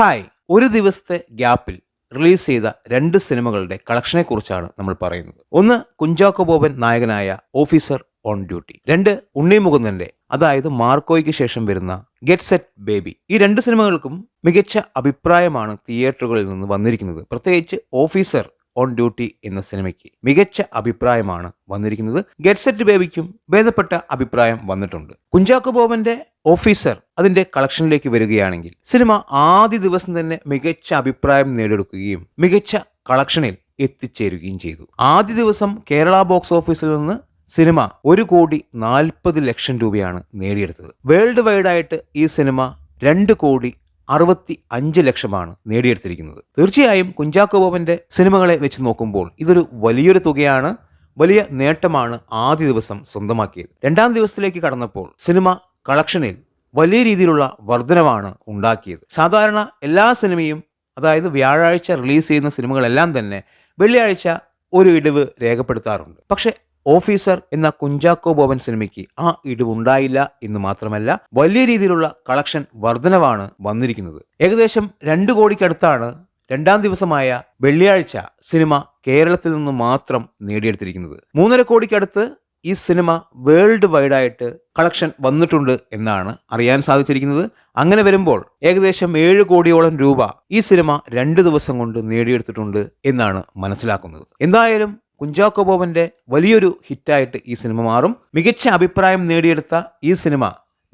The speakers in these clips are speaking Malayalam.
ഹായ്. ഒരു ദിവസത്തെ ഗ്യാപ്പിൽ റിലീസ് ചെയ്ത രണ്ട് സിനിമകളുടെ കളക്ഷനെ കുറിച്ചാണ് നമ്മൾ പറയുന്നത്. ഒന്ന് കുഞ്ചാക്കോ ബോബൻ നായകനായ ഓഫീസർ ഓൺ ഡ്യൂട്ടി. രണ്ട് ഉണ്ണി മുകുന്ദന്റെ അതായത് മാർക്കോയ്ക്ക് ശേഷം വരുന്ന ഗെറ്റ് സെറ്റ് ബേബി. ഈ രണ്ട് സിനിമകൾക്കും മികച്ച അഭിപ്രായമാണ് തിയേറ്ററുകളിൽ നിന്ന് വന്നിരിക്കുന്നത്. പ്രത്യേകിച്ച് ഓഫീസർ ഓൺ ഡ്യൂട്ടി എന്ന സിനിമയ്ക്ക് മികച്ച അഭിപ്രായമാണ് വന്നിരിക്കുന്നത്. ഗെറ്റ് സെറ്റ് ബേബിക്കും ഭേദപ്പെട്ട അഭിപ്രായം വന്നിട്ടുണ്ട്. കുഞ്ചാക്കോ ബോബന്റെ ഓഫീസർ അതിന്റെ കളക്ഷനിലേക്ക് വരികയാണെങ്കിൽ സിനിമ ആദ്യ ദിവസം തന്നെ മികച്ച അഭിപ്രായം നേടിയെടുക്കുകയും മികച്ച കളക്ഷനിൽ എത്തിച്ചേരുകയും ചെയ്തു. ആദ്യ ദിവസം കേരള ബോക്സ് ഓഫീസിൽ നിന്ന് സിനിമ ഒരു കോടി നാൽപ്പത് ലക്ഷം രൂപയാണ് നേടിയെടുത്തത്. വേൾഡ് വൈഡായിട്ട് ഈ സിനിമ രണ്ട് കോടി അറുപത്തി അഞ്ച് ലക്ഷമാണ് നേടിയെടുത്തിരിക്കുന്നത്. തീർച്ചയായും കുഞ്ചാക്കോ ബോബന്റെ സിനിമകളെ വെച്ച് നോക്കുമ്പോൾ ഇതൊരു വലിയൊരു തുകയാണ് വലിയ നേട്ടമാണ് ആദ്യ ദിവസം സ്വന്തമാക്കിയത്. രണ്ടാം ദിവസത്തിലേക്ക് കടന്നപ്പോൾ സിനിമ കളക്ഷനിൽ വലിയ രീതിയിലുള്ള വർധനവാണ് ഉണ്ടാക്കിയത്. സാധാരണ എല്ലാ സിനിമയും അതായത് വ്യാഴാഴ്ച റിലീസ് ചെയ്യുന്ന സിനിമകളെല്ലാം തന്നെ വെള്ളിയാഴ്ച ഒരു ഇടിവ് രേഖപ്പെടുത്താറുണ്ട്. പക്ഷെ ഓഫീസർ എന്ന കുഞ്ചാക്കോ ബോബൻ സിനിമയ്ക്ക് ആ ഇടിവുണ്ടായില്ല എന്ന് മാത്രമല്ല വലിയ രീതിയിലുള്ള കളക്ഷൻ വർധനവാണ് വന്നിരിക്കുന്നത്. ഏകദേശം രണ്ട് കോടിക്കടുത്താണ് രണ്ടാം ദിവസമായ വെള്ളിയാഴ്ച സിനിമ കേരളത്തിൽ നിന്ന് മാത്രം നേടിയെടുത്തിരിക്കുന്നത്. മൂന്നര കോടിക്കടുത്ത് ഈ സിനിമ വേൾഡ് വൈഡായിട്ട് കളക്ഷൻ വന്നിട്ടുണ്ട് എന്നാണ് അറിയാൻ സാധിച്ചിരിക്കുന്നത്. അങ്ങനെ വരുമ്പോൾ ഏകദേശം ഏഴ് കോടിയോളം രൂപ ഈ സിനിമ രണ്ട് ദിവസം കൊണ്ട് നേടിയെടുത്തിട്ടുണ്ട് എന്നാണ് മനസ്സിലാക്കുന്നത്. എന്തായാലും കുഞ്ചാക്കോ ബോബന്റെ വലിയൊരു ഹിറ്റായിട്ട് ഈ സിനിമ മാറും. മികച്ച അഭിപ്രായം നേടിയെടുത്ത ഈ സിനിമ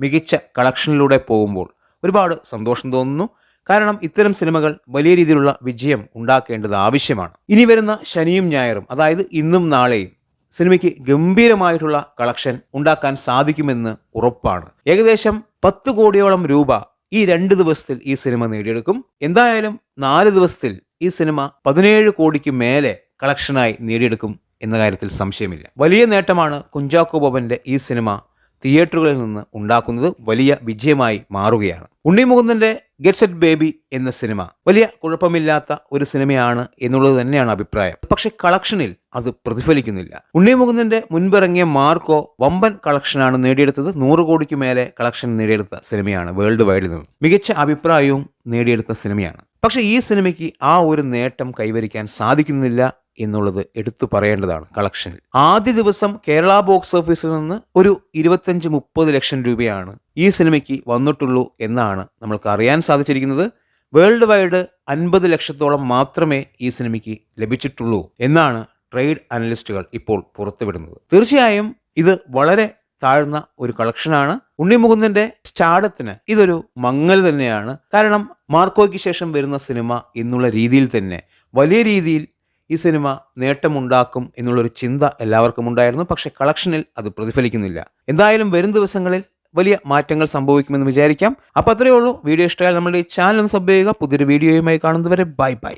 മികച്ച കളക്ഷനിലൂടെ പോകുമ്പോൾ ഒരുപാട് സന്തോഷം തോന്നുന്നു. കാരണം ഇത്തരം സിനിമകൾ വലിയ രീതിയിലുള്ള വിജയം ഉണ്ടാക്കേണ്ടത് ആവശ്യമാണ്. ഇനി വരുന്ന ശനിയും ഞായറും അതായത് ഇന്നും നാളെയും സിനിമയ്ക്ക് ഗംഭീരമായിട്ടുള്ള കളക്ഷൻ ഉണ്ടാക്കാൻ സാധിക്കുമെന്ന് ഉറപ്പാണ്. ഏകദേശം പത്ത് കോടിയോളം രൂപ ഈ രണ്ട് ദിവസത്തിൽ ഈ സിനിമ നേടിയെടുക്കും. എന്തായാലും നാല് ദിവസത്തിൽ ഈ സിനിമ പതിനേഴ് കോടിക്ക് മേലെ കളക്ഷനായി നേടിയെടുക്കും എന്ന കാര്യത്തിൽ സംശയമില്ല. വലിയ നേട്ടമാണ് കുഞ്ചാക്കോ ബോബന്റെ ഈ സിനിമ തിയേറ്ററുകളിൽ നിന്ന് ഉണ്ടാക്കുന്നത് വലിയ വിജയമായി മാറുകയാണ്. ഉണ്ണി മുകുന്ദന്റെ ഗെറ്റ് സെറ്റ് ബേബി എന്ന സിനിമ വലിയ കുഴപ്പമില്ലാത്ത ഒരു സിനിമയാണ് എന്നുള്ളത് തന്നെയാണ് അഭിപ്രായം. പക്ഷെ കളക്ഷനിൽ അത് പ്രതിഫലിക്കുന്നില്ല. ഉണ്ണി മുകുന്ദന്റെ മുൻപിറങ്ങിയ മാർക്കോ വമ്പൻ കളക്ഷനാണ് നേടിയെടുത്തത്. നൂറ് കോടിക്ക് മേലെ കളക്ഷൻ നേടിയെടുത്ത സിനിമയാണ് വേൾഡ് വൈഡിൽ നിന്ന്. മികച്ച അഭിപ്രായവും നേടിയെടുത്ത സിനിമയാണ്. പക്ഷേ ഈ സിനിമയ്ക്ക് ആ ഒരു നേട്ടം കൈവരിക്കാൻ സാധിക്കുന്നില്ല എന്നുള്ളത് എടുത്തു പറയേണ്ടതാണ് കളക്ഷനിൽ ആദ്യ ദിവസം കേരള ബോക്സ് ഓഫീസിൽ നിന്ന് ഒരു ഇരുപത്തഞ്ച് മുപ്പത് ലക്ഷം രൂപയാണ് ഈ സിനിമയ്ക്ക് വന്നിട്ടുള്ളൂ എന്നാണ് നമ്മൾക്ക് അറിയാൻ സാധിച്ചിരിക്കുന്നത്. വേൾഡ് വൈഡ് അൻപത് ലക്ഷത്തോളം മാത്രമേ ഈ സിനിമയ്ക്ക് ലഭിച്ചിട്ടുള്ളൂ എന്നാണ് ട്രേഡ് അനലിസ്റ്റുകൾ ഇപ്പോൾ പുറത്തുവിടുന്നത്. തീർച്ചയായും ഇത് വളരെ താഴ്ന്ന ഒരു കളക്ഷനാണ് ഉണ്ണിമുകുന്ദന്റെ സ്റ്റാഡത്തിന് ഇതൊരു മങ്ങൽ തന്നെയാണ്. കാരണം മാർക്കോയ്ക്ക് ശേഷം വരുന്ന സിനിമ എന്നുള്ള രീതിയിൽ തന്നെ വലിയ രീതിയിൽ ഈ സിനിമ നേട്ടമുണ്ടാക്കും എന്നുള്ളൊരു ചിന്ത എല്ലാവർക്കും ഉണ്ടായിരുന്നു. പക്ഷെ കളക്ഷനിൽ അത് പ്രതിഫലിക്കുന്നില്ല. എന്തായാലും വരും ദിവസങ്ങളിൽ വലിയ മാറ്റങ്ങൾ സംഭവിക്കുമെന്ന് വിചാരിക്കാം. അപ്പോൾ അത്രയേ ഉള്ളൂ. വീഡിയോ ഇഷ്ടമായാൽ നമ്മുടെ ഈ ചാനൽ ഒന്ന് സബ് ചെയ്യുക. പുതിയൊരു വീഡിയോയുമായി കാണുന്നതുവരെ ബൈ ബൈ.